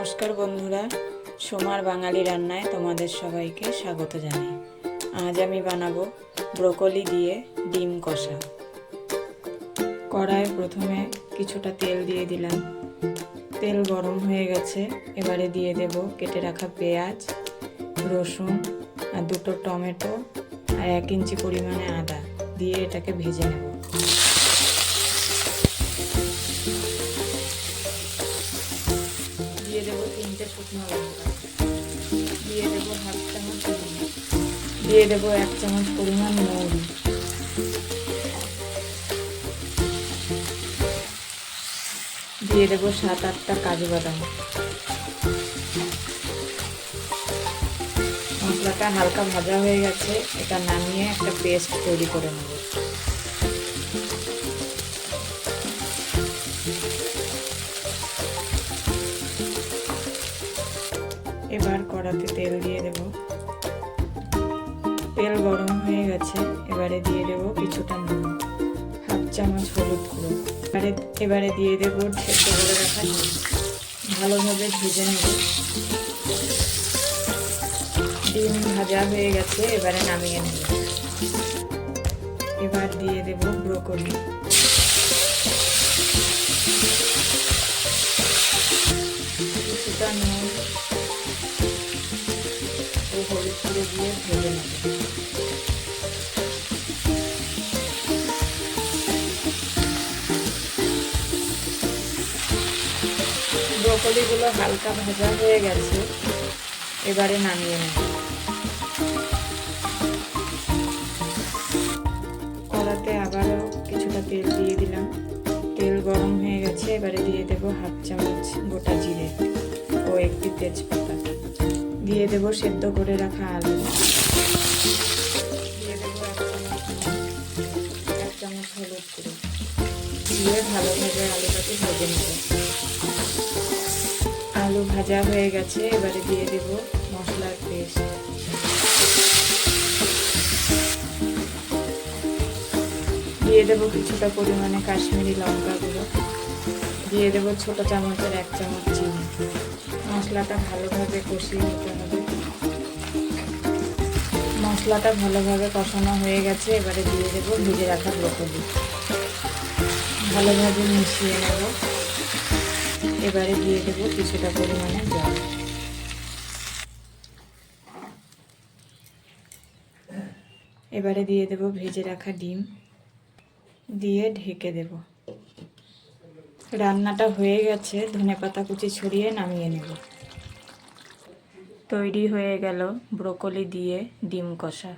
নমস্কার বন্ধুরা, সোমার বাঙালি রান্নায় তোমাদের সবাইকে স্বাগত জানাই। আজ আমি বানাবো ব্রোকলি দিয়ে ডিম কষা। কড়ায় প্রথমে কিছুটা তেল দিয়ে দিলাম। তেল গরম হয়ে গেছে, এবারে দিয়ে দেব কেটে রাখা পেঁয়াজ, রসুন আর দুটো টমেটো আর এক ইঞ্চি পরিমাণে আদা। দিয়ে এটাকে ভেজে নেব। দিয়ে দেবো তিনটে শুকনো লঙ্কা। দিয়ে দেবো হাফ চামচ দিয়ে দেবো এক চামচ পরিমাণ মৌরি। দিয়ে দেবো সাত আটটা কাজু বাদাম। মশলাটা হালকা ভাজা হয়ে গেছে, এটা নামিয়ে একটা পেস্ট তৈরি করে নেব। এবার কড়াতে তেল দিয়ে দেব। তেল গরম হয়ে গেছে, এবারে দিয়ে দেব কিছুটা নুন। হাফ চামচ হলুদ গুঁড়ো। এবারে এবারে দিয়ে দেব সেদ্ধ করে রাখা ভালোভাবে ভেজে নেব। ডিম ভাজা হয়ে গেছে, এবারে নামিয়ে নেব। এবার দিয়ে দেব ব্রোকলি। দিয়ে ব্রোকলিগুলো হালকা ভাজা হয়ে গেছে। এবারে নামিয়ে নেব। কড়াতে আবারও কিছুটা তেল দিয়ে দিলাম। তেল গরম হয়ে গেছে, এবারে দিয়ে দেব হাফ চামচ গোটা জিরে ও একটি তেজপাতা। দিয়ে দেব সেদ্ধ করে রাখা আলু। দিয়ে দেবো এক চামচ হলুদ গুঁড়ো। দিয়ে ভালোভাবে আলুটাকে ভেজে নেব। আলু ভাজা হয়ে গেছে, এবারে দিয়ে দেব মশলার পেস্ট। দিয়ে দেবো কিছুটা পরিমাণে কাশ্মীরি লঙ্কা গুঁড়ো দিয়ে দেবো ছোটো চামচের এক চামচ চিনি। মশলাটা ভালোভাবে কষিয়ে নিতে হবে। মশলাটা ভালোভাবে কষানো হয়ে গেছে, এবারে দিয়ে দেবো ভেজে রাখা ব্রকলি। ভালোভাবে মিশিয়ে নেব। এবারে দিয়ে দেবো কিছুটা পরিমাণে জল। এবারে দিয়ে দেবো ভেজে রাখা ডিম। দিয়ে ঢেকে দেব। রান্নাটা হয়ে গেছে, ধনে পাতা কুচি ছড়িয়ে নামিয়ে নেব। তৈরি হয়ে গেল ব্রোকলি দিয়ে ডিম কষা।